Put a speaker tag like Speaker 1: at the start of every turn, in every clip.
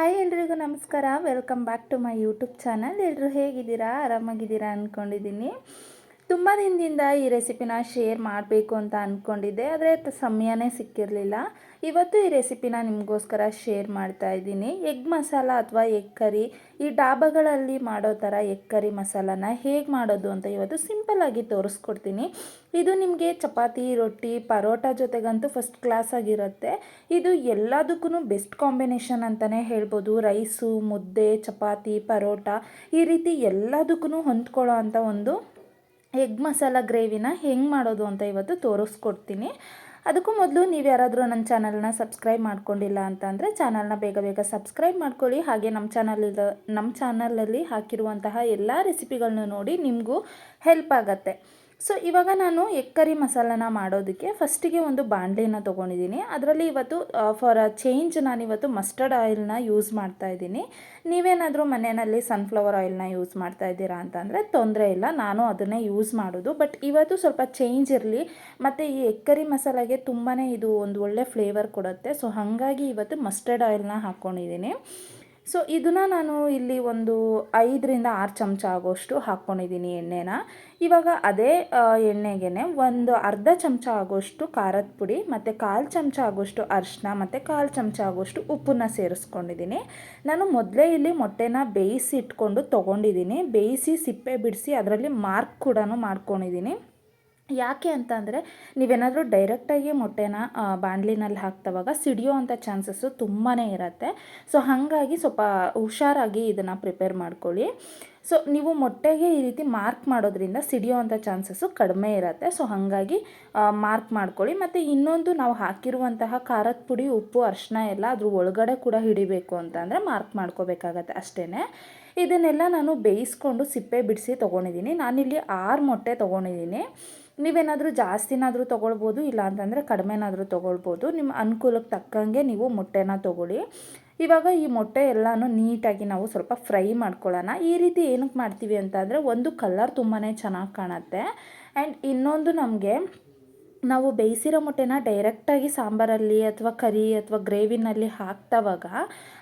Speaker 1: Hi ಎಲ್ರಿಗೂ ನಮಸ್ಕಾರ. Welcome back to my YouTube channel ಎಲ್ಲರೂ ಹೇಗಿದ್ದೀರಾ? ಆರಾಮಾಗಿದ್ದೀರಾ ಅಂದ್ಕೊಂಡಿದ್ದೀನಿ ತುಂಬ ದಿನದಿಂದ ಈ ರೆಸಿಪಿನ ಶೇರ್ ಮಾಡಬೇಕು ಅಂತ ಅಂದ್ಕೊಂಡಿದ್ದೆ ಆದರೆ ಸಮಯನೇ ಸಿಕ್ಕಿರಲಿಲ್ಲ. ಇವತ್ತು ಈ ರೆಸಿಪಿನ ನಿಮಗೋಸ್ಕರ ಶೇರ್ ಮಾಡ್ತಾ ಇದ್ದೀನಿ. ಎಗ್ ಮಸಾಲ ಅಥವಾ ಎಗ್ ಕರಿ ಈ ಡಾಬಾಗಳಲ್ಲಿ ಮಾಡೋ ಥರ ಎಗ್ ಕರಿ ಮಸಾಲಾನ ಹೇಗೆ ಮಾಡೋದು ಅಂತ ಇವತ್ತು ಸಿಂಪಲ್ಲಾಗಿ ತೋರಿಸ್ಕೊಡ್ತೀನಿ. ಇದು ನಿಮಗೆ ಚಪಾತಿ, ರೊಟ್ಟಿ, ಪರೋಟ ಜೊತೆಗಂತೂ ಫಸ್ಟ್ ಕ್ಲಾಸ್ ಆಗಿರುತ್ತೆ. ಇದು ಎಲ್ಲದಕ್ಕೂ ಬೆಸ್ಟ್ ಕಾಂಬಿನೇಷನ್ ಅಂತಲೇ ಹೇಳ್ಬೋದು. ರೈಸು, ಮುದ್ದೆ, ಚಪಾತಿ, ಪರೋಟ, ಈ ರೀತಿ ಎಲ್ಲದಕ್ಕೂ ಹೊಂದ್ಕೊಳ್ಳೋ ಅಂಥ ಒಂದು ಎಗ್ ಮಸಾಲ ಗ್ರೇವಿನ ಹೆಂಗೆ ಮಾಡೋದು ಅಂತ ಇವತ್ತು ತೋರಿಸ್ಕೊಡ್ತೀನಿ. ಅದಕ್ಕೂ ಮೊದಲು ನೀವು ಯಾರಾದರೂ ನನ್ನ ಚಾನಲ್ನ ಸಬ್ಸ್ಕ್ರೈಬ್ ಮಾಡ್ಕೊಂಡಿಲ್ಲ ಅಂತಂದರೆ ಚಾನಲ್ನ ಬೇಗ ಬೇಗ ಸಬ್ಸ್ಕ್ರೈಬ್ ಮಾಡ್ಕೊಳ್ಳಿ. ಹಾಗೆ ನಮ್ಮ ಚಾನಲ್ ನಮ್ಮ ಚಾನಲಲ್ಲಿ ಹಾಕಿರುವಂತಹ ಎಲ್ಲ ರೆಸಿಪಿಗಳನ್ನ ನೋಡಿ ನಿಮಗೂ ಹೆಲ್ಪ್ ಆಗುತ್ತೆ. ಸೊ ಇವಾಗ ನಾನು ಎಗ್ ಕರಿ ಮಸಾಲನ ಮಾಡೋದಕ್ಕೆ ಫಸ್ಟಿಗೆ ಒಂದು ಬಾಣಲಿನ ತೊಗೊಂಡಿದ್ದೀನಿ. ಅದರಲ್ಲಿ ಇವತ್ತು ಫಾರ್ ಅ ಚೇಂಜ್ ನಾನಿವತ್ತು ಮಸ್ಟರ್ಡ್ ಆಯಿಲ್ನ ಯೂಸ್ ಮಾಡ್ತಾ ಇದ್ದೀನಿ. ನೀವೇನಾದರೂ ಮನೆಯಲ್ಲಿ ಸನ್ಫ್ಲವರ್ ಆಯಿಲ್ನ ಯೂಸ್ ಮಾಡ್ತಾ ಇದ್ದೀರಾ ಅಂತಂದರೆ ತೊಂದರೆ ಇಲ್ಲ. ನಾನು ಅದನ್ನೇ ಯೂಸ್ ಮಾಡೋದು. ಬಟ್ ಇವತ್ತು ಸ್ವಲ್ಪ ಚೇಂಜ್ ಇರಲಿ. ಮತ್ತು ಈ ಎಗ್ ಕರಿ ಮಸಾಲೆಗೆ ತುಂಬಾ ಇದು ಒಂದು ಒಳ್ಳೆ ಫ್ಲೇವರ್ ಕೊಡುತ್ತೆ. ಸೊ ಹಾಗಾಗಿ ಇವತ್ತು ಮಸ್ಟರ್ಡ್ ಆಯಿಲ್ನ ಹಾಕ್ಕೊಂಡಿದ್ದೀನಿ ಸೊ ಇದನ್ನು ನಾನು ಇಲ್ಲಿ ಒಂದು ಐದರಿಂದ ಆರು ಚಮಚ ಆಗೋಷ್ಟು ಹಾಕ್ಕೊಂಡಿದ್ದೀನಿ ಎಣ್ಣೆನ. ಇವಾಗ ಅದೇ ಎಣ್ಣೆಗೆ ಒಂದು ಅರ್ಧ ಚಮಚ ಆಗೋಷ್ಟು ಖಾರದ ಪುಡಿ, ಮತ್ತು ಕಾಲು ಚಮಚ ಆಗೋಷ್ಟು ಅರಿಶಿನ ಮತ್ತು ಕಾಲು ಚಮಚ ಆಗೋಷ್ಟು ಉಪ್ಪನ್ನ ಸೇರಿಸ್ಕೊಂಡಿದ್ದೀನಿ. ನಾನು ಮೊದಲೇ ಇಲ್ಲಿ ಮೊಟ್ಟೆನ ಬೇಯಿಸಿ ಇಟ್ಕೊಂಡು ತೊಗೊಂಡಿದ್ದೀನಿ. ಬೇಯಿಸಿ, ಸಿಪ್ಪೆ ಬಿಡಿಸಿ, ಅದರಲ್ಲಿ ಮಾರ್ಕ್ ಕೂಡ ಮಾಡ್ಕೊಂಡಿದ್ದೀನಿ. ಯಾಕೆ ಅಂತ ಅಂದರೆ ನೀವೇನಾದರೂ ಡೈರೆಕ್ಟಾಗಿ ಮೊಟ್ಟೆನ ಬಾಣಲಿನಲ್ಲಿ ಹಾಕ್ತವಾಗ ಸಿಡಿಯೋ ಅಂಥ ಚಾನ್ಸಸ್ಸು ತುಂಬಾ ಇರುತ್ತೆ. ಸೊ ಹಾಗಾಗಿ ಸ್ವಲ್ಪ ಹುಷಾರಾಗಿ ಇದನ್ನು ಪ್ರಿಪೇರ್ ಮಾಡ್ಕೊಳ್ಳಿ. ಸೊ ನೀವು ಮೊಟ್ಟೆಗೆ ಈ ರೀತಿ ಮಾರ್ಕ್ ಮಾಡೋದ್ರಿಂದ ಸಿಡಿಯೋ ಅಂಥ ಚಾನ್ಸಸ್ಸು ಕಡಿಮೆ ಇರುತ್ತೆ. ಸೊ ಹಾಗಾಗಿ ಮಾರ್ಕ್ ಮಾಡ್ಕೊಳ್ಳಿ. ಮತ್ತು ಇನ್ನೊಂದು ನಾವು ಹಾಕಿರುವಂತಹ ಖಾರದ ಪುಡಿ, ಉಪ್ಪು ಅರಿಶಿನ ಎಲ್ಲ ಅದ್ರ ಒಳಗಡೆ ಕೂಡ ಹಿಡಿಬೇಕು ಅಂತ ಅಂದರೆ ಮಾರ್ಕ್ ಮಾಡ್ಕೋಬೇಕಾಗತ್ತೆ ಅಷ್ಟೇ ಇದನ್ನೆಲ್ಲ ನಾನು ಬೇಯಿಸ್ಕೊಂಡು ಸಿಪ್ಪೆ ಬಿಡಿಸಿ ತೊಗೊಂಡಿದ್ದೀನಿ. ನಾನಿಲ್ಲಿ ಆರು ಮೊಟ್ಟೆ ತೊಗೊಂಡಿದ್ದೀನಿ. ನೀವೇನಾದರೂ ಜಾಸ್ತಿನಾದರೂ ತೊಗೊಳ್ಬೋದು ಇಲ್ಲ ಅಂತಂದರೆ ಕಡಿಮೆನಾದರೂ ತೊಗೊಳ್ಬೋದು. ನಿಮ್ಮ ಅನುಕೂಲಕ್ಕೆ ತಕ್ಕಂಗೆ ನೀವು ಮೊಟ್ಟೆನ ತೊಗೊಳ್ಳಿ. ಇವಾಗ ಈ ಮೊಟ್ಟೆ ಎಲ್ಲನೂ ನೀಟಾಗಿ ನಾವು ಸ್ವಲ್ಪ ಫ್ರೈ ಮಾಡ್ಕೊಳ್ಳೋಣ. ಈ ರೀತಿ ಏನಕ್ಕೆ ಮಾಡ್ತೀವಿ ಅಂತಂದರೆ ಒಂದು ಕಲರ್ ತುಂಬಾ ಚೆನ್ನಾಗಿ ಕಾಣುತ್ತೆ. ಆ್ಯಂಡ್ ಇನ್ನೊಂದು ನಮಗೆ ನಾವು ಬೇಯಿಸಿರೋ ಮೊಟ್ಟೆನ ಡೈರೆಕ್ಟಾಗಿ ಸಾಂಬಾರಲ್ಲಿ ಅಥವಾ ಕರಿ ಅಥವಾ ಗ್ರೇವಿನಲ್ಲಿ ಹಾಕ್ತವಾಗ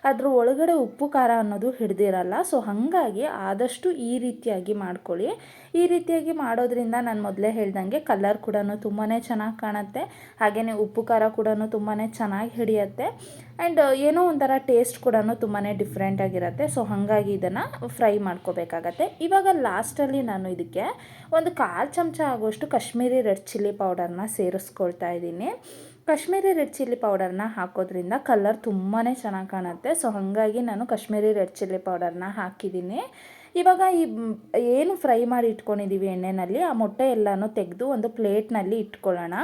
Speaker 1: ಅದ್ರ ಒಳಗಡೆ ಉಪ್ಪು, ಖಾರ ಅನ್ನೋದು ಹಿಡ್ದಿರಲ್ಲ. ಸೊ ಹಾಗಾಗಿ ಆದಷ್ಟು ಈ ರೀತಿಯಾಗಿ ಮಾಡ್ಕೊಳ್ಳಿ. ಈ ರೀತಿಯಾಗಿ ಮಾಡೋದ್ರಿಂದ ನಾನು ಮೊದಲೇ ಹೇಳ್ದಂಗೆ ಕಲರ್ ಕೂಡ ತುಂಬಾ ಚೆನ್ನಾಗಿ ಕಾಣುತ್ತೆ. ಹಾಗೆಯೇ ಉಪ್ಪು, ಖಾರ ಕೂಡ ತುಂಬಾ ಚೆನ್ನಾಗಿ ಹಿಡಿಯುತ್ತೆ. ಆ್ಯಂಡ್ ಏನೋ ಒಂಥರ ಟೇಸ್ಟ್ ಕೂಡ ತುಂಬಾ ಡಿಫ್ರೆಂಟಾಗಿರುತ್ತೆ ಸೊ ಹಾಗಾಗಿ ಇದನ್ನು ಫ್ರೈ ಮಾಡ್ಕೋಬೇಕಾಗತ್ತೆ. ಇವಾಗ ಲಾಸ್ಟಲ್ಲಿ ನಾನು ಇದಕ್ಕೆ ಒಂದು ಕಾಲು ಚಮಚ ಆಗೋಷ್ಟು ಕಾಶ್ಮೀರಿ ರೆಡ್ ಚಿಲ್ಲಿ ಪೌಡರ್ನ ಸೇರಿಸ್ಕೊಳ್ತಾ ಇದ್ದೀನಿ. ಕಾಶ್ಮೀರಿ ರೆಡ್ ಚಿಲ್ಲಿ ಪೌಡರ್ನ ಹಾಕೋದ್ರಿಂದ ಕಲರ್ ತುಂಬಾ ಚೆನ್ನಾಗಿ ಕಾಣುತ್ತೆ. ಸೊ ಹಾಗಾಗಿ ನಾನು ಕಾಶ್ಮೀರಿ ರೆಡ್ ಚಿಲ್ಲಿ ಪೌಡರ್ನ ಹಾಕಿದ್ದೀನಿ. ಇವಾಗ ಈ, ಏನು ಫ್ರೈ ಮಾಡಿ ಇಟ್ಕೊಂಡಿದ್ದೀವಿ ಎಣ್ಣೆಯಲ್ಲಿ ಆ ಮೊಟ್ಟೆ ಎಲ್ಲನೂ ತೆಗೆದು ಒಂದು ಪ್ಲೇಟ್ನಲ್ಲಿ ಇಟ್ಕೊಳ್ಳೋಣ.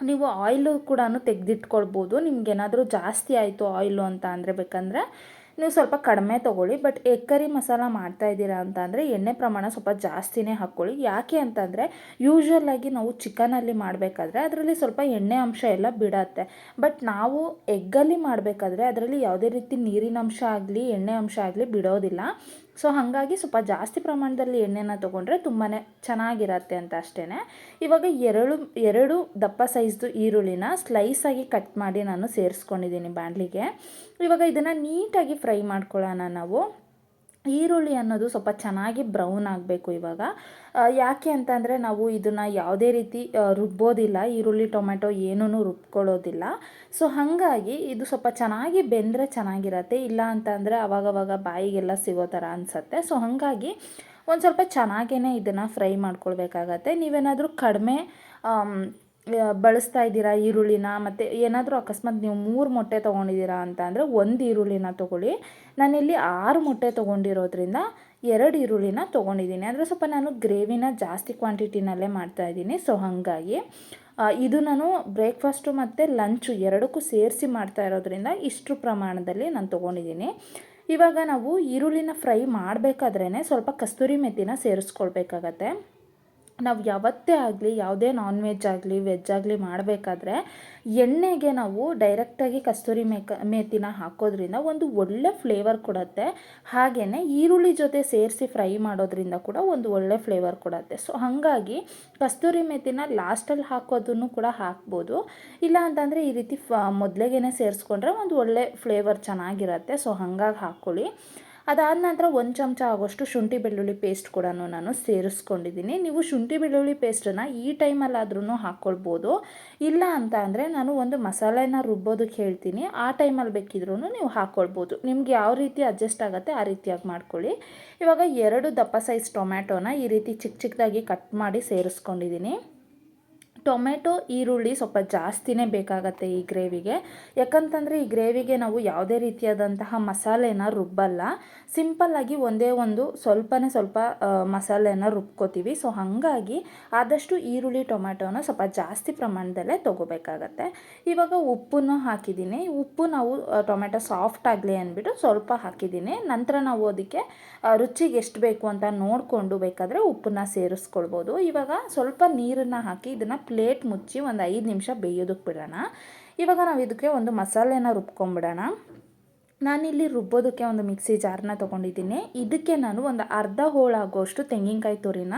Speaker 1: ನೀವು ಆಯಿಲು ಕೂಡ ತೆಗೆದಿಟ್ಕೊಳ್ಬೋದು. ನಿಮ್ಗೇನಾದರೂ ಜಾಸ್ತಿ ಆಯಿತು ಆಯಿಲು ಅಂತ ಅಂದರೆ ಬೇಕಂದರೆ ನೀವು ಸ್ವಲ್ಪ ಕಡಿಮೆ ತೊಗೊಳ್ಳಿ. ಬಟ್ ಎಗ್ ಕರಿ ಮಸಾಲ ಮಾಡ್ತಾ ಇದ್ದೀರಾ ಅಂತ ಅಂದರೆ ಎಣ್ಣೆ ಪ್ರಮಾಣ ಸ್ವಲ್ಪ ಜಾಸ್ತಿನೇ ಹಾಕ್ಕೊಳ್ಳಿ. ಯಾಕೆ ಅಂತಂದರೆ ಯೂಶ್ವಲಾಗಿ ನಾವು ಚಿಕನಲ್ಲಿ ಮಾಡಬೇಕಾದ್ರೆ ಅದರಲ್ಲಿ ಸ್ವಲ್ಪ ಎಣ್ಣೆ ಅಂಶ ಎಲ್ಲ ಬಿಡತ್ತೆ. ಬಟ್ ನಾವು ಎಗ್ಗಲ್ಲಿ ಮಾಡಬೇಕಾದ್ರೆ ಅದರಲ್ಲಿ ಯಾವುದೇ ರೀತಿ ನೀರಿನ ಅಂಶ ಆಗಲಿ, ಎಣ್ಣೆ ಅಂಶ ಆಗಲಿ ಬಿಡೋದಿಲ್ಲ. ಸೊ ಹಾಗಾಗಿ ಸ್ವಲ್ಪ ಜಾಸ್ತಿ ಪ್ರಮಾಣದಲ್ಲಿ ಎಣ್ಣೆನ ತೊಗೊಂಡ್ರೆ ತುಂಬಾ ಚೆನ್ನಾಗಿರತ್ತೆ ಅಂತ ಅಷ್ಟೇ ಇವಾಗ ಎರಡು ಎರಡು ದಪ್ಪ ಸೈಜ್ದು ಈರುಳ್ಳಿನ ಸ್ಲೈಸಾಗಿ ಕಟ್ ಮಾಡಿ ನಾನು ಸೇರಿಸ್ಕೊಂಡಿದ್ದೀನಿ ಬಾಣಲಿಗೆ. ಇವಾಗ ಇದನ್ನು ನೀಟಾಗಿ ಫ್ರೈ ಮಾಡ್ಕೊಳ್ಳೋಣ ನಾವು. ಈರುಳ್ಳಿ ಅನ್ನೋದು ಸ್ವಲ್ಪ ಚೆನ್ನಾಗಿ ಬ್ರೌನ್ ಆಗಬೇಕು ಇವಾಗ. ಯಾಕೆ ಅಂತಂದರೆ ನಾವು ಇದನ್ನು ಯಾವುದೇ ರೀತಿ ರುಬ್ಬೋದಿಲ್ಲ. ಈರುಳ್ಳಿ ಟೊಮೆಟೊ ಏನೂ ರುಬ್ಕೊಳ್ಳೋದಿಲ್ಲ. ಸೊ, ಹಾಗಾಗಿ ಇದು ಸ್ವಲ್ಪ ಚೆನ್ನಾಗಿ ಬೆಂದರೆ ಚೆನ್ನಾಗಿರತ್ತೆ. ಇಲ್ಲ ಅಂತಂದರೆ ಅವಾಗವಾಗ ಬಾಯಿಗೆಲ್ಲ ಸಿಗೋ ಥರ ಅನಿಸತ್ತೆ. ಸೊ, ಹಾಗಾಗಿ ಒಂದು ಸ್ವಲ್ಪ ಚೆನ್ನಾಗೇ ಇದನ್ನು ಫ್ರೈ ಮಾಡ್ಕೊಳ್ಬೇಕಾಗತ್ತೆ. ನೀವೇನಾದರೂ ಕಡಿಮೆ ಬಳಸ್ತಾ ಇದ್ದೀರಾ ಈರುಳ್ಳಿನ? ಮತ್ತು ಏನಾದರೂ ಅಕಸ್ಮಾತ್ ನೀವು ಮೂರು ಮೊಟ್ಟೆ ತೊಗೊಂಡಿದ್ದೀರಾ ಅಂತ ಅಂದರೆ ಒಂದು ಈರುಳ್ಳಿನ ತೊಗೊಳ್ಳಿ. ನಾನಿಲ್ಲಿ ಆರು ಮೊಟ್ಟೆ ತೊಗೊಂಡಿರೋದ್ರಿಂದ ಎರಡು ಈರುಳ್ಳಿನ ತೊಗೊಂಡಿದ್ದೀನಿ. ಅಂದರೆ ಸ್ವಲ್ಪ ನಾನು ಗ್ರೇವಿನ ಜಾಸ್ತಿ ಕ್ವಾಂಟಿಟಿನಲ್ಲೇ ಮಾಡ್ತಾ ಇದ್ದೀನಿ. ಸೊ ಹಾಗಾಗಿ ಇದು ನಾನು ಬ್ರೇಕ್ಫಾಸ್ಟು ಮತ್ತು ಲಂಚು ಎರಡಕ್ಕೂ ಸೇರಿಸಿ ಮಾಡ್ತಾ ಇರೋದ್ರಿಂದ ಇಷ್ಟು ಪ್ರಮಾಣದಲ್ಲಿ ನಾನು ತೊಗೊಂಡಿದ್ದೀನಿ. ಇವಾಗ ನಾವು ಈರುಳ್ಳಿನ ಫ್ರೈ ಮಾಡಬೇಕಾದ್ರೇ ಸ್ವಲ್ಪ ಕಸ್ತೂರಿ ಮೆತ್ತಿನ ಸೇರಿಸ್ಕೊಳ್ಬೇಕಾಗತ್ತೆ. ನಾವು ಯಾವತ್ತೇ ಆಗಲಿ, ಯಾವುದೇ ನಾನ್ ವೆಜ್ ಆಗಲಿ ವೆಜ್ ಆಗಲಿ ಮಾಡಬೇಕಾದ್ರೆ ಎಣ್ಣೆಗೆ ನಾವು ಡೈರೆಕ್ಟಾಗಿ ಕಸ್ತೂರಿ ಮೇಕ ಮೇಥಿನ ಹಾಕೋದ್ರಿಂದ ಒಂದು ಒಳ್ಳೆ ಫ್ಲೇವರ್ ಕೊಡುತ್ತೆ. ಹಾಗೆಯೇ ಈರುಳ್ಳಿ ಜೊತೆ ಸೇರಿಸಿ ಫ್ರೈ ಮಾಡೋದ್ರಿಂದ ಕೂಡ ಒಂದು ಒಳ್ಳೆ ಫ್ಲೇವರ್ ಕೊಡುತ್ತೆ. ಸೊ ಹಾಗಾಗಿ ಕಸ್ತೂರಿ ಮೇಥಿನ ಲಾಸ್ಟಲ್ಲಿ ಹಾಕೋದನ್ನು ಕೂಡ ಹಾಕ್ಬೋದು. ಇಲ್ಲ ಅಂತಂದರೆ ಈ ರೀತಿ ಫ ಮೊದಲಿಗೆ ಸೇರಿಸ್ಕೊಂಡ್ರೆ ಒಂದು ಒಳ್ಳೆ ಫ್ಲೇವರ್ ಚೆನ್ನಾಗಿರುತ್ತೆ. ಸೊ ಹಾಗಾಗಿ ಹಾಕ್ಕೊಳ್ಳಿ ಅದಾದ ನಂತರ ಒಂದು ಚಮಚ ಆಗೋಷ್ಟು ಶುಂಠಿ ಬೆಳ್ಳುಳ್ಳಿ ಪೇಸ್ಟ್ ಕೂಡ ನಾನು ಸೇರಿಸ್ಕೊಂಡಿದ್ದೀನಿ. ನೀವು ಶುಂಠಿ ಬೆಳ್ಳುಳ್ಳಿ ಪೇಸ್ಟನ್ನು ಈ ಟೈಮಲ್ಲಾದ್ರೂ ಹಾಕ್ಕೊಳ್ಬೋದು ಇಲ್ಲ ಅಂತ ಅಂದರೆ ನಾನು ಒಂದು ಮಸಾಲೆನ ರುಬ್ಬೋದಕ್ಕೆ ಹೇಳ್ತೀನಿ. ಆ ಟೈಮಲ್ಲಿ ಬೇಕಿದ್ರೂ ನೀವು ಹಾಕ್ಕೊಳ್ಬೋದು ನಿಮ್ಗೆ ಯಾವ ರೀತಿ ಅಡ್ಜಸ್ಟ್ ಆಗುತ್ತೆ ಆ ರೀತಿಯಾಗಿ ಮಾಡ್ಕೊಳ್ಳಿ. ಇವಾಗ ಎರಡು ದಪ್ಪ ಸೈಜ್ ಟೊಮ್ಯಾಟೋನ ಈ ರೀತಿ ಚಿಕ್ಕ ಚಿಕ್ಕದಾಗಿ ಕಟ್ ಮಾಡಿ ಸೇರಿಸ್ಕೊಂಡಿದ್ದೀನಿ. ಟೊಮೆಟೊ, ಈರುಳ್ಳಿ ಸ್ವಲ್ಪ ಜಾಸ್ತಿನೇ ಬೇಕಾಗತ್ತೆ ಈ ಗ್ರೇವಿಗೆ. ಯಾಕಂತಂದರೆ ಈ ಗ್ರೇವಿಗೆ ನಾವು ಯಾವುದೇ ರೀತಿಯಾದಂತಹ ಮಸಾಲೆನ ರುಬ್ಬಲ್ಲ. ಸಿಂಪಲ್ಲಾಗಿ ಒಂದೇ ಒಂದು ಸ್ವಲ್ಪನೇ ಸ್ವಲ್ಪ ಮಸಾಲೆನ ರುಬ್ಕೋತೀವಿ. ಸೊ ಹಾಗಾಗಿ ಆದಷ್ಟು ಈರುಳ್ಳಿ, ಟೊಮೆಟೊನ ಸ್ವಲ್ಪ ಜಾಸ್ತಿ ಪ್ರಮಾಣದಲ್ಲೇ ತೊಗೋಬೇಕಾಗತ್ತೆ. ಇವಾಗ ಉಪ್ಪನ್ನು ಹಾಕಿದ್ದೀನಿ. ಉಪ್ಪು ನಾವು ಟೊಮೆಟೊ ಸಾಫ್ಟ್ ಆಗಲಿ ಅಂದ್ಬಿಟ್ಟು ಸ್ವಲ್ಪ ಹಾಕಿದ್ದೀನಿ. ನಂತರ ನಾವು ಅದಕ್ಕೆ ರುಚಿಗೆ ಎಷ್ಟು ಬೇಕು ಅಂತ ನೋಡಿಕೊಂಡು ಬೇಕಾದರೆ ಉಪ್ಪನ್ನ ಸೇರಿಸ್ಕೊಳ್ಬೋದು. ಇವಾಗ ಸ್ವಲ್ಪ ನೀರನ್ನು ಹಾಕಿ ಇದನ್ನು ಪ್ಲೇಟ್ ಮುಚ್ಚಿ ಒಂದು ಐದು ನಿಮಿಷ ಬೇಯೋದಕ್ಕೆ ಬಿಡೋಣ. ಇವಾಗ ನಾವು ಇದಕ್ಕೆ ಒಂದು ಮಸಾಲೆನ ರುಬ್ಕೊಂಬಿಡೋಣ. ನಾನಿಲ್ಲಿ ರುಬ್ಬೋದಕ್ಕೆ ಒಂದು ಮಿಕ್ಸಿ ಜಾರನ್ನ ತೊಗೊಂಡಿದ್ದೀನಿ. ಇದಕ್ಕೆ ನಾನು ಒಂದು ಅರ್ಧ ಹೋಳಾಗೋಷ್ಟು ತೆಂಗಿನಕಾಯಿ ತುರಿನ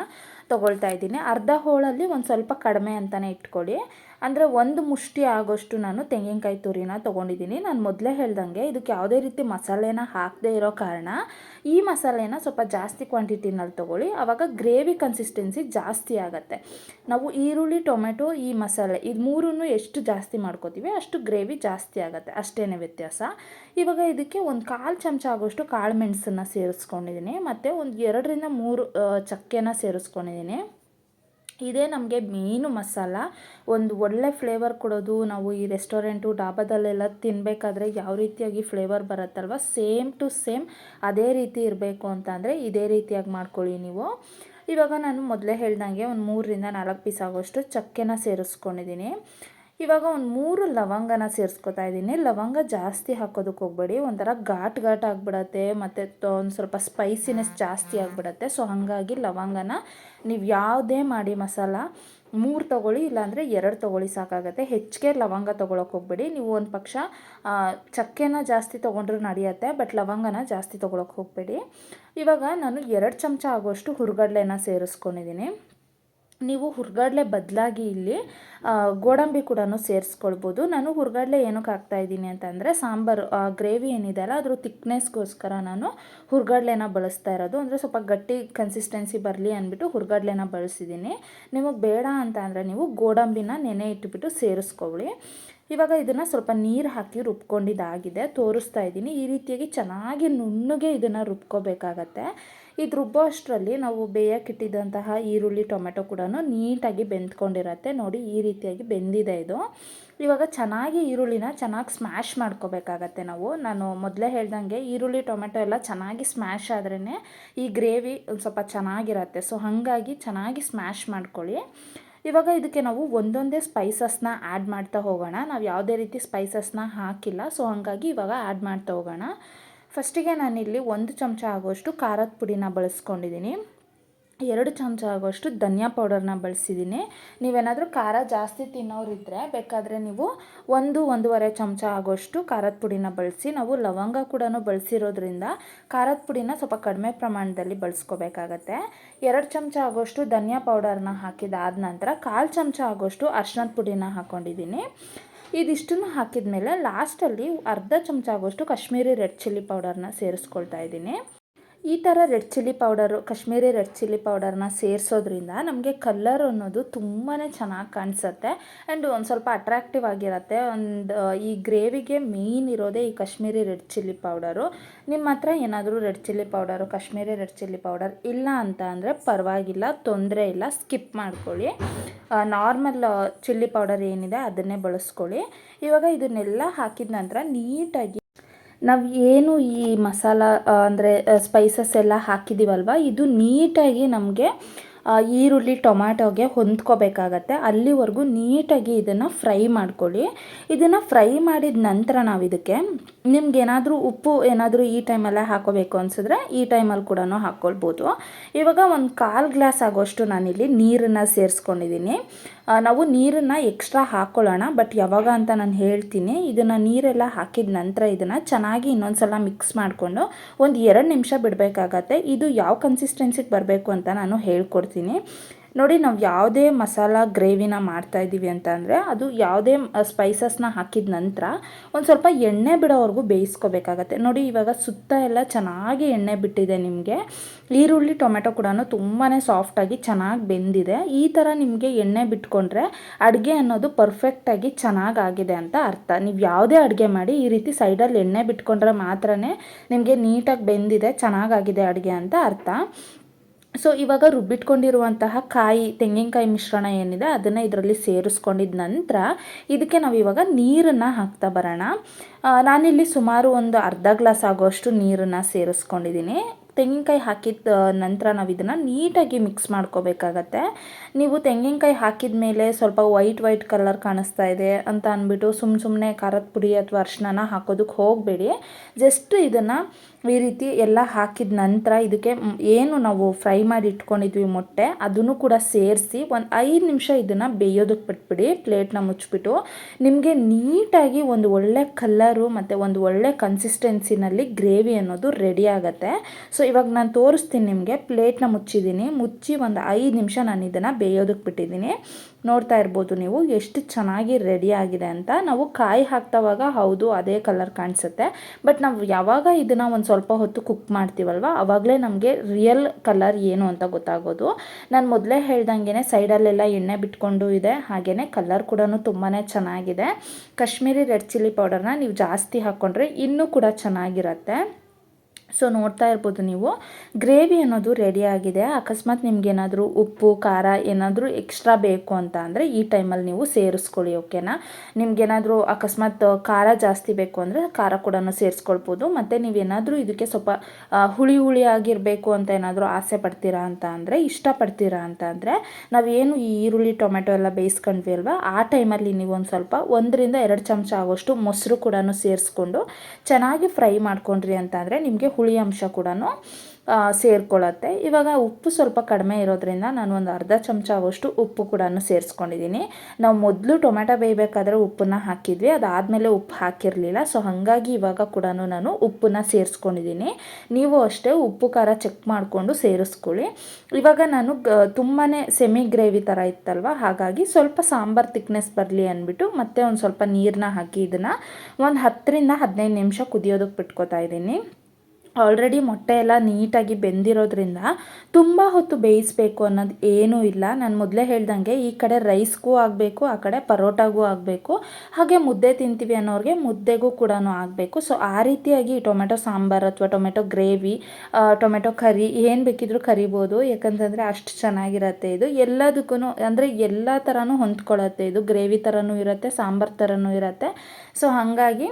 Speaker 1: ತೊಗೊಳ್ತಾ ಇದ್ದೀನಿ. ಅರ್ಧ ಹೋಳಲ್ಲಿ ಒಂದು ಸ್ವಲ್ಪ ಕಡಿಮೆ ಅಂತಲೇ ಇಟ್ಕೊಳ್ಳಿ. ಅಂದರೆ ಒಂದು ಮುಷ್ಟಿ ಆಗೋಷ್ಟು ನಾನು ತೆಂಗಿನಕಾಯಿ ತುರಿನ ತೊಗೊಂಡಿದ್ದೀನಿ. ನಾನು ಮೊದಲೇ ಹೇಳ್ದಂಗೆ ಇದಕ್ಕೆ ಯಾವುದೇ ರೀತಿ ಮಸಾಲೆನ ಹಾಕದೇ ಇರೋ ಕಾರಣ ಈ ಮಸಾಲೆನ ಸ್ವಲ್ಪ ಜಾಸ್ತಿ ಕ್ವಾಂಟಿಟಿನಲ್ಲಿ ತೊಗೊಳ್ಳಿ. ಆವಾಗ ಗ್ರೇವಿ ಕನ್ಸಿಸ್ಟೆನ್ಸಿ ಜಾಸ್ತಿ ಆಗುತ್ತೆ. ನಾವು ಈರುಳ್ಳಿ, ಟೊಮೆಟೊ ಈ ಮಸಾಲೆ ಇದು ಮೂರನ್ನು ಎಷ್ಟು ಜಾಸ್ತಿ ಮಾಡ್ಕೋತೀವಿ ಅಷ್ಟು ಗ್ರೇವಿ ಜಾಸ್ತಿ ಆಗುತ್ತೆ. ಅಷ್ಟೇ ವ್ಯತ್ಯಾಸ. ಇವಾಗ ಇದಕ್ಕೆ ಒಂದು ಕಾಲು ಚಮಚ ಆಗೋಷ್ಟು ಕಾಳು ಮೆಣಸನ್ನು ಸೇರಿಸ್ಕೊಂಡಿದ್ದೀನಿ. ಮತ್ತು ಒಂದು ಎರಡರಿಂದ ಮೂರು ಚಕ್ಕೆನ ಸೇರಿಸ್ಕೊಂಡಿದ್ದೀನಿ. ಇದೇ ನಮಗೆ ಮೇನು ಮಸಾಲ. ಒಂದು ಒಳ್ಳೆ ಫ್ಲೇವರ್ ಕೊಡೋದು, ನಾವು ಈ ರೆಸ್ಟೋರೆಂಟು ಡಾಬಾದಲ್ಲೆಲ್ಲ ತಿನ್ನಬೇಕಾದ್ರೆ ಯಾವ ರೀತಿಯಾಗಿ ಫ್ಲೇವರ್ ಬರುತ್ತಲ್ವ? ಸೇಮ್ ಟು ಸೇಮ್ ಅದೇ ರೀತಿ ಇರಬೇಕು ಅಂತಂದರೆ ಇದೇ ರೀತಿಯಾಗಿ ಮಾಡ್ಕೊಳ್ಳಿ ನೀವು. ಇವಾಗ ನಾನು ಮೊದಲೇ ಹೇಳ್ದಂಗೆ ಒಂದು ಮೂರರಿಂದ ನಾಲ್ಕು ಪೀಸ್ ಆಗೋಷ್ಟು ಚಕ್ಕೆನ ಸೇರಿಸ್ಕೊಂಡಿದ್ದೀನಿ ಇವಾಗ ಒಂದು ಮೂರು ಲವಂಗನ ಸೇರಿಸ್ಕೊತಾ ಇದ್ದೀನಿ. ಲವಂಗ ಜಾಸ್ತಿ ಹಾಕೋದಕ್ಕೆ ಹೋಗ್ಬೇಡಿ. ಒಂಥರ ಘಾಟ್ ಘಾಟ್ ಆಗಿಬಿಡತ್ತೆ. ಮತ್ತು ಒಂದು ಸ್ವಲ್ಪ ಸ್ಪೈಸಿನೆಸ್ ಜಾಸ್ತಿ ಆಗಿಬಿಡತ್ತೆ. ಸೊ ಹಾಗಾಗಿ ಲವಂಗನ ನೀವು ಯಾವುದೇ ಮಾಡಿ ಮಸಾಲ ಮೂರು ತೊಗೊಳ್ಳಿ ಇಲ್ಲಾಂದರೆ ಎರಡು ತೊಗೊಳ್ಳಿ ಸಾಕಾಗುತ್ತೆ. ಹೆಚ್ಚಿಗೆ ಲವಂಗ ತೊಗೊಳಕ್ಕೆ ಹೋಗ್ಬೇಡಿ. ನೀವು ಒಂದು ಪಕ್ಷ ಚಕ್ಕೆನ ಜಾಸ್ತಿ ತೊಗೊಂಡ್ರೂ ನಡೆಯುತ್ತೆ ಬಟ್ ಲವಂಗನ ಜಾಸ್ತಿ ತೊಗೊಳಕ್ಕೆ ಹೋಗಬೇಡಿ. ಇವಾಗ ನಾನು ಎರಡು ಚಮಚ ಆಗೋಷ್ಟು ಹುರ್ಗಡ್ಲೆನ ಸೇರಿಸ್ಕೊಂಡಿದ್ದೀನಿ ನೀವು ಹುರ್ಗಡ್ಲೆ ಬದಲಾಗಿ ಇಲ್ಲಿ ಗೋಡಂಬಿ ಕೂಡ ಸೇರಿಸ್ಕೊಳ್ಬೋದು. ನಾನು ಹುರ್ಗಡ್ಲೆ ಏನಕ್ಕೆ ಹಾಕ್ತಾ ಇದ್ದೀನಿ ಅಂತಂದರೆ, ಸಾಂಬಾರು ಗ್ರೇವಿ ಏನಿದೆ ಅಲ್ಲ, ಅದ್ರ ತಿಕ್ನೆಸ್ಗೋಸ್ಕರ ನಾನು ಹುರ್ಗಡ್ಲೆನ ಬಳಸ್ತಾ ಇರೋದು. ಅಂದರೆ ಸ್ವಲ್ಪ ಗಟ್ಟಿ ಕನ್ಸಿಸ್ಟೆನ್ಸಿ ಬರಲಿ ಅಂದ್ಬಿಟ್ಟು ಹುರ್ಗಡ್ಲೆನ ಬಳಸಿದ್ದೀನಿ. ನಿಮಗೆ ಬೇಡ ಅಂತ ಅಂದರೆ ನೀವು ಗೋಡಂಬಿನ ನೆನೆ ಇಟ್ಬಿಟ್ಟು ಸೇರಿಸ್ಕೊಳ್ಳಿ ಇವಾಗ ಇದನ್ನು ಸ್ವಲ್ಪ ನೀರು ಹಾಕಿ ರುಬ್ಕೊಂಡಿದ್ದಾಗಿದೆ, ತೋರಿಸ್ತಾ ಇದ್ದೀನಿ. ಈ ರೀತಿಯಾಗಿ ಚೆನ್ನಾಗಿ ನುಣ್ಣಗೆ ಇದನ್ನು ರುಬ್ಕೋಬೇಕಾಗತ್ತೆ. ಇದು ರುಬ್ಬೋ ಅಷ್ಟರಲ್ಲಿ ನಾವು ಬೇಯಕ್ಕಿಟ್ಟಿದ್ದಂತಹ ಈರುಳ್ಳಿ ಟೊಮೆಟೊ ಕೂಡ ನೀಟಾಗಿ ಬೆಂದ್ಕೊಂಡಿರತ್ತೆ. ನೋಡಿ, ಈ ರೀತಿಯಾಗಿ ಬೆಂದಿದೆ ಇದು. ಇವಾಗ ಚೆನ್ನಾಗಿ ಈರುಳ್ಳಿನ ಚೆನ್ನಾಗಿ ಸ್ಮ್ಯಾಶ್ ಮಾಡ್ಕೋಬೇಕಾಗತ್ತೆ ನಾವು. ನಾನು ಮೊದಲೇ ಹೇಳ್ದಂಗೆ ಈರುಳ್ಳಿ ಟೊಮೆಟೊ ಎಲ್ಲ ಚೆನ್ನಾಗಿ ಸ್ಮ್ಯಾಶ್ ಆದ್ರೇ ಈ ಗ್ರೇವಿ ಒಂದು ಸ್ವಲ್ಪ ಚೆನ್ನಾಗಿರತ್ತೆ. ಸೊ ಹಾಗಾಗಿ ಚೆನ್ನಾಗಿ ಸ್ಮ್ಯಾಶ್ ಮಾಡ್ಕೊಳ್ಳಿ. ಇವಾಗ ಇದಕ್ಕೆ ನಾವು ಒಂದೊಂದೇ ಸ್ಪೈಸಸ್ನ ಆ್ಯಡ್ ಮಾಡ್ತಾ ಹೋಗೋಣ. ನಾವು ಯಾವುದೇ ರೀತಿ ಸ್ಪೈಸಸ್ನ ಹಾಕಿಲ್ಲ. ಸೊ ಹಾಗಾಗಿ ಇವಾಗ ಆ್ಯಡ್ ಮಾಡ್ತಾ ಹೋಗೋಣ. ಫಸ್ಟಿಗೆ ನಾನಿಲ್ಲಿ ಒಂದು ಚಮಚ ಆಗೋಷ್ಟು ಖಾರದ ಪುಡಿನ ಬಳಸ್ಕೊಂಡಿದ್ದೀನಿ. ಎರಡು ಚಮಚ ಆಗೋಷ್ಟು ಧನಿಯಾ ಪೌಡರ್ನ ಬಳಸಿದ್ದೀನಿ. ನೀವೇನಾದರೂ ಖಾರ ಜಾಸ್ತಿ ತಿನ್ನೋರಿದ್ದರೆ ಬೇಕಾದರೆ ನೀವು ಒಂದು, ಒಂದೂವರೆ ಚಮಚ ಆಗೋಷ್ಟು ಖಾರದ ಪುಡಿನ ಬಳಸಿ, ನಾವು ಲವಂಗ ಕೂಡ ಬಳಸಿರೋದ್ರಿಂದ ಖಾರದ ಪುಡಿನ ಸ್ವಲ್ಪ ಕಡಿಮೆ ಪ್ರಮಾಣದಲ್ಲಿ ಬಳಸ್ಕೋಬೇಕಾಗತ್ತೆ. ಎರಡು ಚಮಚ ಆಗೋಷ್ಟು ಧನಿಯಾ ಪೌಡರ್ನ ಹಾಕಿದಾದ ನಂತರ ಕಾಲು ಚಮಚ ಆಗೋಷ್ಟು ಅರ್ಶಿನದ ಪುಡಿನ ಹಾಕ್ಕೊಂಡಿದ್ದೀನಿ ಇದಿಷ್ಟನ್ನು ಹಾಕಿದ ಮೇಲೆ ಲಾಸ್ಟಲ್ಲಿ ಅರ್ಧ ಚಮಚ ಆಗೋಷ್ಟು ಕಾಶ್ಮೀರಿ ರೆಡ್ ಚಿಲ್ಲಿ ಪೌಡರನ್ನ ಸೇರಿಸ್ಕೊಳ್ತಾ ಇದ್ದೀನಿ. ಈ ಥರ red chilli powder, Kashmiri red chilli ಪೌಡರ್ನ ಸೇರಿಸೋದ್ರಿಂದ ನಮಗೆ ಕಲ್ಲರ್ ಅನ್ನೋದು ತುಂಬಾ ಚೆನ್ನಾಗಿ ಕಾಣಿಸುತ್ತೆ. ಆ್ಯಂಡ್ ಒಂದು ಸ್ವಲ್ಪ ಅಟ್ರಾಕ್ಟಿವ್ ಆಗಿರುತ್ತೆ. ಒಂದು ಈ ಗ್ರೇವಿಗೆ ಮೇಯ್ನ್ ಇರೋದೇ ಈ ಕಾಶ್ಮೀರಿ ರೆಡ್ ಚಿಲ್ಲಿ ಪೌಡರು. ನಿಮ್ಮ ಹತ್ರ ಏನಾದರೂ red chilli powder, Kashmiri red chilli powder ಇಲ್ಲ ಅಂತ ಅಂದರೆ ಪರವಾಗಿಲ್ಲ, ತೊಂದರೆ ಇಲ್ಲ, ಸ್ಕಿಪ್ ಮಾಡ್ಕೊಳ್ಳಿ. ನಾರ್ಮಲ್ ಚಿಲ್ಲಿ ಪೌಡರ್ ಏನಿದೆ ಅದನ್ನೇ ಬಳಸ್ಕೊಳ್ಳಿ. ಇವಾಗ ಇದನ್ನೆಲ್ಲ ಹಾಕಿದ ನಂತರ ನೀಟಾಗಿ ನಾವು ಏನು ಈ ಮಸಾಲ ಅಂದರೆ ಸ್ಪೈಸಸ್ ಎಲ್ಲ ಹಾಕಿದ್ದೀವಲ್ವ ಇದು ನೀಟಾಗಿ ನಮಗೆ ಈರುಳ್ಳಿ, ಟೊಮ್ಯಾಟೋಗೆ ಹೊಂದ್ಕೋಬೇಕಾಗತ್ತೆ. ಅಲ್ಲಿವರೆಗೂ ನೀಟಾಗಿ ಇದನ್ನು ಫ್ರೈ ಮಾಡ್ಕೊಳ್ಳಿ. ಇದನ್ನು ಫ್ರೈ ಮಾಡಿದ ನಂತರ ನಾವು ಇದಕ್ಕೆ ನಿಮ್ಗೇನಾದರೂ ಉಪ್ಪು ಏನಾದರೂ ಈ ಟೈಮಲ್ಲೇ ಹಾಕೋಬೇಕು ಅನಿಸಿದ್ರೆ ಈ ಟೈಮಲ್ಲಿ ಕೂಡ ಹಾಕ್ಕೊಳ್ಬೋದು ಇವಾಗ ಒಂದು ಕಾಲು ಗ್ಲಾಸ್ ಆಗೋಷ್ಟು ನಾನಿಲ್ಲಿ ನೀರನ್ನು ಸೇರಿಸ್ಕೊಂಡಿದ್ದೀನಿ ನಾವು ನೀರನ್ನು ಎಕ್ಸ್ಟ್ರಾ ಹಾಕ್ಕೊಳ್ಳೋಣ ಬಟ್ ಯಾವಾಗ ಅಂತ ನಾನು ಹೇಳ್ತೀನಿ, ಇದನ್ನು ನೀರೆಲ್ಲ ಹಾಕಿದ ನಂತರ ಇದನ್ನು ಚೆನ್ನಾಗಿ ಇನ್ನೊಂದು ಸಲ ಮಿಕ್ಸ್ ಮಾಡಿಕೊಂಡು ಒಂದು ಎರಡು ನಿಮಿಷ ಬಿಡಬೇಕಾಗತ್ತೆ. ಇದು ಯಾವ ಕನ್ಸಿಸ್ಟೆನ್ಸಿಗೆ ಬರಬೇಕು ಅಂತ ನಾನು ಹೇಳ್ಕೊಡ್ತೀನಿ. ನೋಡಿ, ನಾವು ಯಾವುದೇ ಮಸಾಲ ಗ್ರೇವಿನ ಮಾಡ್ತಾ ಇದ್ದೀವಿ ಅಂತ ಅಂದರೆ ಅದು ಯಾವುದೇ ಸ್ಪೈಸಸ್ನ ಹಾಕಿದ ನಂತರ ಒಂದು ಸ್ವಲ್ಪ ಎಣ್ಣೆ ಬಿಡೋವರೆಗೂ ಬೇಯಿಸ್ಕೋಬೇಕಾಗತ್ತೆ. ನೋಡಿ, ಇವಾಗ ಸುತ್ತ ಎಲ್ಲ ಚೆನ್ನಾಗಿ ಎಣ್ಣೆ ಬಿಟ್ಟಿದೆ ನಿಮಗೆ. ಈರುಳ್ಳಿ, ಟೊಮೆಟೊ ಕೂಡ ತುಂಬಾ ಸಾಫ್ಟಾಗಿ ಚೆನ್ನಾಗಿ ಬೆಂದಿದೆ. ಈ ಥರ ನಿಮಗೆ ಎಣ್ಣೆ ಬಿಟ್ಕೊಂಡ್ರೆ ಅಡುಗೆ ಅನ್ನೋದು ಪರ್ಫೆಕ್ಟಾಗಿ ಚೆನ್ನಾಗಾಗಿದೆ ಅಂತ ಅರ್ಥ. ನೀವು ಯಾವುದೇ ಅಡುಗೆ ಮಾಡಿ, ಈ ರೀತಿ ಸೈಡಲ್ಲಿ ಎಣ್ಣೆ ಬಿಟ್ಕೊಂಡ್ರೆ ಮಾತ್ರ ನಿಮಗೆ ನೀಟಾಗಿ ಬೆಂದಿದೆ, ಚೆನ್ನಾಗಾಗಿದೆ ಅಡುಗೆ ಅಂತ ಅರ್ಥ. ಸೊ ಇವಾಗ ರುಬ್ಬಿಟ್ಕೊಂಡಿರುವಂತಹ ಕಾಯಿ, ತೆಂಗಿನಕಾಯಿ ಮಿಶ್ರಣ ಏನಿದೆ, ಅದನ್ನು ಇದರಲ್ಲಿ ಸೇರಿಸ್ಕೊಂಡಿದ ನಂತರ ಇದಕ್ಕೆ ನಾವು ಇವಾಗ ನೀರನ್ನು ಹಾಕ್ತಾ ಬರೋಣ. ನಾನಿಲ್ಲಿ ಸುಮಾರು ಒಂದು ಅರ್ಧ ಗ್ಲಾಸ್ ಆಗೋಷ್ಟು ನೀರನ್ನು ಸೇರಿಸ್ಕೊಂಡಿದ್ದೀನಿ. ತೆಂಗಿನಕಾಯಿ ಹಾಕಿದ ನಂತರ ನಾವು ಇದನ್ನು ನೀಟಾಗಿ ಮಿಕ್ಸ್ ಮಾಡ್ಕೋಬೇಕಾಗತ್ತೆ. ನೀವು ತೆಂಗಿನಕಾಯಿ ಹಾಕಿದ ಮೇಲೆ ಸ್ವಲ್ಪ ವೈಟ್ ವೈಟ್ ಕಲರ್ ಕಾಣಿಸ್ತಾ ಇದೆ ಅಂತ ಅಂದ್ಬಿಟ್ಟು ಸುಮ್ಮ ಸುಮ್ಮನೆ ಖಾರದ ಪುಡಿ ಅಥವಾ ಅರ್ಶನನ ಹಾಕೋದಕ್ಕೆ ಹೋಗಬೇಡಿ. ಜಸ್ಟ್ ಇದನ್ನು ಈ ರೀತಿ ಎಲ್ಲ ಹಾಕಿದ ನಂತರ ಇದಕ್ಕೆ ಏನು ನಾವು ಫ್ರೈ ಮಾಡಿ ಇಟ್ಕೊಂಡಿದ್ವಿ ಮೊಟ್ಟೆ, ಅದನ್ನು ಕೂಡ ಸೇರಿಸಿ ಒಂದು ಐದು ನಿಮಿಷ ಇದನ್ನು ಬೇಯೋದಕ್ಕೆ ಬಿಟ್ಬಿಡಿ ಪ್ಲೇಟ್ನ ಮುಚ್ಚಿಬಿಟ್ಟು. ನಿಮಗೆ ನೀಟಾಗಿ ಒಂದು ಒಳ್ಳೆ ಕಲ್ಲರು ಮತ್ತು ಒಂದು ಒಳ್ಳೆ ಕನ್ಸಿಸ್ಟೆನ್ಸಿನಲ್ಲಿ ಗ್ರೇವಿ ಅನ್ನೋದು ರೆಡಿ ಆಗುತ್ತೆ. ಸೊ ಇವಾಗ ನಾನು ತೋರಿಸ್ತೀನಿ ನಿಮಗೆ, ಪ್ಲೇಟ್ನ ಮುಚ್ಚಿದ್ದೀನಿ. ಮುಚ್ಚಿ ಒಂದು ಐದು ನಿಮಿಷ ನಾನು ಇದನ್ನು ಬೇಯೋದಕ್ಕೆ ಬಿಟ್ಟಿದ್ದೀನಿ. ನೋಡ್ತಾ ಇರ್ಬೋದು ನೀವು ಎಷ್ಟು ಚೆನ್ನಾಗಿ ರೆಡಿ ಆಗಿದೆ ಅಂತ. ನಾವು ಕಾಯಿ ಹಾಕ್ತವಾಗ ಹೌದು, ಅದೇ ಕಲರ್ ಕಾಣಿಸುತ್ತೆ. ಬಟ್ ನಾವು ಯಾವಾಗ ಇದನ್ನು ಒಂದು ಸ್ವಲ್ಪ ಹೊತ್ತು ಕುಕ್ ಮಾಡ್ತೀವಲ್ವ ಆವಾಗಲೇ ನಮಗೆ ರಿಯಲ್ ಕಲರ್ ಏನು ಅಂತ ಗೊತ್ತಾಗೋದು. ನಾನು ಮೊದಲೇ ಹೇಳ್ದಂಗೆ ಸೈಡಲ್ಲೆಲ್ಲ ಎಣ್ಣೆ ಬಿಟ್ಕೊಂಡು ಇದೆ ಹಾಗೆಯೇ ಕಲರ್ ಕೂಡ ತುಂಬಾ ಚೆನ್ನಾಗಿದೆ. ಕಾಶ್ಮೀರಿ ರೆಡ್ ಚಿಲ್ಲಿ ಪೌಡರ್ನ ನೀವು ಜಾಸ್ತಿ ಹಾಕ್ಕೊಂಡ್ರೆ ಇನ್ನೂ ಕೂಡ ಚೆನ್ನಾಗಿರುತ್ತೆ. ಸೊ ನೋಡ್ತಾ ಇರ್ಬೋದು ನೀವು. ಗ್ರೇವಿ ಅನ್ನೋದು ರೆಡಿ ಆಗಿದೆ. ಅಕಸ್ಮಾತ್ ನಿಮ್ಗೇನಾದರೂ ಉಪ್ಪು, ಖಾರ ಏನಾದರೂ ಎಕ್ಸ್ಟ್ರಾ ಬೇಕು ಅಂತ ಅಂದರೆ ಈ ಟೈಮಲ್ಲಿ ನೀವು ಸೇರಿಸ್ಕೊಳ್ಳಿ ಓಕೆನಾ ನಿಮ್ಗೇನಾದರೂ ಅಕಸ್ಮಾತ್ ಖಾರ ಜಾಸ್ತಿ ಬೇಕು ಅಂದರೆ ಖಾರ ಕೂಡ ಸೇರಿಸ್ಕೊಳ್ಬೋದು. ಮತ್ತು ನೀವೇನಾದರೂ ಇದಕ್ಕೆ ಸ್ವಲ್ಪ ಹುಳಿ ಹುಳಿ ಆಗಿರಬೇಕು ಅಂತ ಏನಾದರೂ ಆಸೆ ಪಡ್ತೀರಾ ಅಂತ ಅಂದರೆ ಇಷ್ಟಪಡ್ತೀರಾ ಅಂತ ಅಂದರೆ, ನಾವೇನು ಈ ಈರುಳ್ಳಿ, ಟೊಮೆಟೊ ಎಲ್ಲ ಬೇಯಿಸ್ಕೊಂಡ್ವಿ ಅಲ್ವಾ? ಆ ಟೈಮಲ್ಲಿ ನೀವು ಒಂದು ಸ್ವಲ್ಪ ಒಂದರಿಂದ ಎರಡು ಚಮಚ ಆಗೋಷ್ಟು ಮೊಸರು ಕೂಡ ಸೇರಿಸ್ಕೊಂಡು ಚೆನ್ನಾಗಿ ಫ್ರೈ ಮಾಡ್ಕೊಂಡ್ರಿ ಅಂತ ಅಂದರೆ ನಿಮಗೆ ಹುಳಿ ಅಂಶ ಕೂಡ ಸೇರ್ಕೊಳ್ಳುತ್ತೆ ಇವಾಗ ಉಪ್ಪು ಸ್ವಲ್ಪ ಕಡಿಮೆ ಇರೋದ್ರಿಂದ ನಾನು ಒಂದು ಅರ್ಧ ಚಮಚ ಆಗೋಷ್ಟು ಉಪ್ಪು ಕೂಡ ಸೇರಿಸ್ಕೊಂಡಿದ್ದೀನಿ ನಾವು ಮೊದಲು ಟೊಮೆಟೊ ಬೇಯಬೇಕಾದ್ರೆ ಉಪ್ಪನ್ನ ಹಾಕಿದ್ವಿ. ಅದಾದಮೇಲೆ ಉಪ್ಪು ಹಾಕಿರಲಿಲ್ಲ. ಸೊ, ಹಾಗಾಗಿ ಇವಾಗ ಕೂಡ ನಾನು ಉಪ್ಪನ್ನ ಸೇರಿಸ್ಕೊಂಡಿದ್ದೀನಿ ನೀವು ಅಷ್ಟೇ ಉಪ್ಪು, ಖಾರ ಚೆಕ್ ಮಾಡಿಕೊಂಡು ಸೇರಿಸ್ಕೊಳ್ಳಿ. ಇವಾಗ ನಾನು ತುಂಬಾ ಸೆಮಿ ಗ್ರೇವಿ ಥರ ಇತ್ತಲ್ವ? ಹಾಗಾಗಿ ಸ್ವಲ್ಪ ಸಾಂಬಾರ್ ತಿಕ್ನೆಸ್ ಬರಲಿ ಅಂದ್ಬಿಟ್ಟು ಮತ್ತೆ ಒಂದು ಸ್ವಲ್ಪ ನೀರನ್ನ ಹಾಕಿ ಇದನ್ನು ಒಂದು ಹತ್ತರಿಂದ ಹದಿನೈದು ನಿಮಿಷ ಕುದಿಯೋದಕ್ಕೆ ಬಿಟ್ಕೊತಾ ಇದ್ದೀನಿ ಆಲ್ರೆಡಿ ಮೊಟ್ಟೆ ಎಲ್ಲ ನೀಟಾಗಿ ಬೆಂದಿರೋದ್ರಿಂದ ತುಂಬ ಹೊತ್ತು ಬೇಯಿಸಬೇಕು ಅನ್ನೋದು ಏನೂ ಇಲ್ಲ. ನಾನು ಮೊದಲೇ ಹೇಳ್ದಂಗೆ ಈ ಕಡೆ ರೈಸ್ಗೂ ಆಗಬೇಕು, ಆ ಕಡೆ ಪರೋಟಾಗೂ ಆಗಬೇಕು, ಹಾಗೆ ಮುದ್ದೆ ತಿಂತೀವಿ ಅನ್ನೋರಿಗೆ ಮುದ್ದೆಗೂ ಕೂಡ ಆಗಬೇಕು. ಸೊ ಆ ರೀತಿಯಾಗಿ ಟೊಮೆಟೊ ಸಾಂಬಾರು ಅಥವಾ ಟೊಮೆಟೊ ಗ್ರೇವಿ ಟೊಮೆಟೊ ಕರಿ, ಏನು ಬೇಕಿದ್ರೂ ಕರಿಬೋದು. ಯಾಕಂತಂದರೆ ಅಷ್ಟು ಚೆನ್ನಾಗಿರತ್ತೆ ಇದು. ಎಲ್ಲದಕ್ಕೂ ಅಂದರೆ ಎಲ್ಲ ಥರನೂ ಹೊಂದ್ಕೊಳ್ಳುತ್ತೆ ಇದು. ಗ್ರೇವಿ ಥರನೂ ಇರುತ್ತೆ, ಸಾಂಬಾರು ಥರನೂ ಇರುತ್ತೆ. ಸೊ ಹಾಗಾಗಿ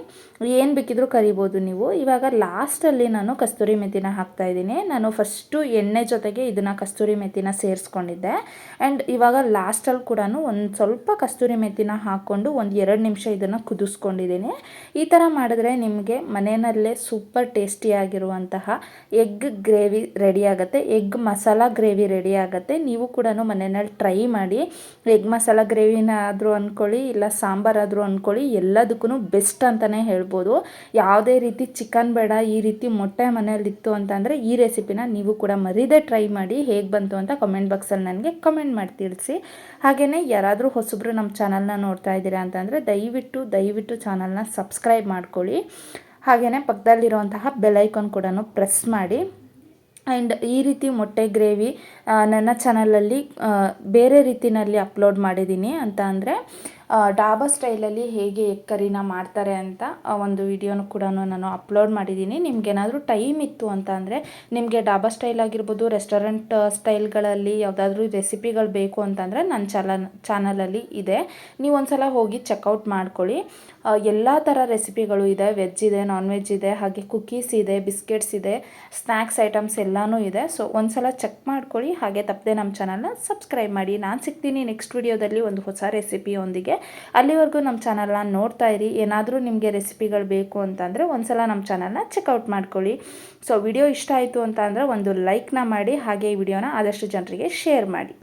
Speaker 1: ಏನು ಬೇಕಿದ್ರೂ ಕರಿಬೋದು ನೀವು. ಇವಾಗ ಲಾಸ್ಟಲ್ಲಿ ನಾನು ಕಸ್ತೂರಿ ಮೆಥಿನ ಹಾಕ್ತಾ ಇದ್ದೀನಿ. ನಾನು ಫಸ್ಟು ಎಣ್ಣೆ ಜೊತೆಗೆ ಇದನ್ನು ಕಸ್ತೂರಿ ಮೆಥಿನ ಸೇರಿಸ್ಕೊಂಡಿದ್ದೆ. ಆ್ಯಂಡ್ ಇವಾಗ ಲಾಸ್ಟಲ್ಲಿ ಕೂಡ ಒಂದು ಸ್ವಲ್ಪ ಕಸ್ತೂರಿ ಮೆಥಿನ ಹಾಕ್ಕೊಂಡು ಒಂದು ಎರಡು ನಿಮಿಷ ಇದನ್ನು ಕುದಿಸ್ಕೊಂಡಿದ್ದೀನಿ. ಈ ಥರ ಮಾಡಿದ್ರೆ ನಿಮಗೆ ಮನೆಯಲ್ಲೇ ಸೂಪರ್ ಟೇಸ್ಟಿಯಾಗಿರುವಂತಹ ಎಗ್ ಗ್ರೇವಿ ರೆಡಿ ಆಗುತ್ತೆ. ಎಗ್ ಮಸಾಲ ಗ್ರೇವಿ ರೆಡಿ ಆಗುತ್ತೆ. ನೀವು ಕೂಡ ಮನೆಯಲ್ಲಿ ಟ್ರೈ ಮಾಡಿ. ಎಗ್ ಮಸಾಲ ಗ್ರೇವಿನ ಆದರೂ ಅಂದ್ಕೊಳ್ಳಿ ಇಲ್ಲ ಸಾಂಬಾರಾದರೂ ಅಂದ್ಕೊಳ್ಳಿ ಎಲ್ಲದಕ್ಕೂ ಬೆಸ್ಟ್ ಅಂತಲೇ ಹೇಳ್ಬೋದು. ಯಾವುದೇ ರೀತಿ ಚಿಕನ್ ಬೇಡ, ಈ ರೀತಿ ಮೊಟ್ಟೆ ಮನೆಯಲ್ಲಿತ್ತು ಅಂತಂದರೆ ಈ ರೆಸಿಪಿನ ನೀವು ಕೂಡ ಮರೀದೆ ಟ್ರೈ ಮಾಡಿ ಹೇಗೆ ಬಂತು ಅಂತ ಕಮೆಂಟ್ ಬಾಕ್ಸಲ್ಲಿ ನನಗೆ ಕಮೆಂಟ್ ಮಾಡಿ ತಿಳಿಸಿ. ಹಾಗೆಯೇ ಯಾರಾದರೂ ಹೊಸಬ್ರು ನಮ್ಮ ಚಾನಲ್ನ ನೋಡ್ತಾ ಇದ್ದೀರಾ ಅಂತಂದರೆ ದಯವಿಟ್ಟು ದಯವಿಟ್ಟು ಚಾನಲ್ನ ಸಬ್ಸ್ಕ್ರೈಬ್ ಮಾಡ್ಕೊಳ್ಳಿ. ಹಾಗೆಯೇ ಪಕ್ಕದಲ್ಲಿರುವಂತಹ ಬೆಲೈಕಾನ್ ಕೂಡ ಪ್ರೆಸ್ ಮಾಡಿ. ಆ್ಯಂಡ್ ಈ ರೀತಿ ಮೊಟ್ಟೆ ಗ್ರೇವಿ ನನ್ನ ಚಾನಲಲ್ಲಿ ಬೇರೆ ರೀತಿಯಲ್ಲಿ ಅಪ್ಲೋಡ್ ಮಾಡಿದ್ದೀನಿ ಅಂತ ಅಂದರೆ ಡಾಬಾ ಸ್ಟೈಲಲ್ಲಿ ಹೇಗೆ ಎಗ್ ಕರಿನ ಮಾಡ್ತಾರೆ ಅಂತ ಒಂದು ವಿಡಿಯೋನು ಕೂಡ ನಾನು ಅಪ್ಲೋಡ್ ಮಾಡಿದ್ದೀನಿ. ನಿಮ್ಗೇನಾದರೂ ಟೈಮ್ ಇತ್ತು ಅಂತ ಅಂದರೆ ನಿಮಗೆ ಡಾಬಾ ಸ್ಟೈಲ್ ಆಗಿರ್ಬೋದು, ರೆಸ್ಟೋರೆಂಟ್ ಸ್ಟೈಲ್ಗಳಲ್ಲಿ ಯಾವುದಾದ್ರೂ ರೆಸಿಪಿಗಳು ಬೇಕು ಅಂತಂದರೆ ನನ್ನ ಚಾನಲ್ ಚಾನಲಲ್ಲಿ ಇದೆ. ನೀವು ಒಂದ್ಸಲ ಹೋಗಿ ಚೆಕ್ಔಟ್ ಮಾಡ್ಕೊಳ್ಳಿ. ಎಲ್ಲ ಥರ ರೆಸಿಪಿಗಳು ಇದೆ. ವೆಜ್ ಇದೆ ನಾನ್ ವೆಜ್ ಇದೆ, ಹಾಗೆ ಕುಕೀಸ್ ಇದೆ ಬಿಸ್ಕೆಟ್ಸ್ ಇದೆ ಸ್ನ್ಯಾಕ್ಸ್ ಐಟಮ್ಸ್ ಎಲ್ಲನೂ ಇದೆ. ಸೊ ಒಂದ್ಸಲ ಚೆಕ್ ಮಾಡ್ಕೊಳ್ಳಿ. ಹಾಗೆ ತಪ್ಪದೆ ನಮ್ಮ ಚಾನಲ್ನ ಸಬ್ಸ್ಕ್ರೈಬ್ ಮಾಡಿ. ನಾನು ಸಿಗ್ತೀನಿ ನೆಕ್ಸ್ಟ್ ವಿಡಿಯೋದಲ್ಲಿ ಒಂದು ಹೊಸ ರೆಸಿಪಿಯೊಂದಿಗೆ ಅಲ್ಲಿವರೆಗೂ ನಮ್ಮ ಚಾನಲ್ನ ನೋಡ್ತಾ ಇರಿ. ಏನಾದರೂ ನಿಮಗೆ ರೆಸಿಪಿಗಳು ಬೇಕು ಅಂತಂದರೆ ಒಂದ್ಸಲ ನಮ್ಮ ಚಾನಲ್ನ ಚೆಕ್ಔಟ್ ಮಾಡ್ಕೊಳ್ಳಿ. ಸೊ ವಿಡಿಯೋ ಇಷ್ಟ ಆಯಿತು ಅಂತ ಒಂದು ಲೈಕ್ನ ಮಾಡಿ. ಹಾಗೆ ಈ ವಿಡಿಯೋನ ಆದಷ್ಟು ಜನರಿಗೆ ಶೇರ್ ಮಾಡಿ.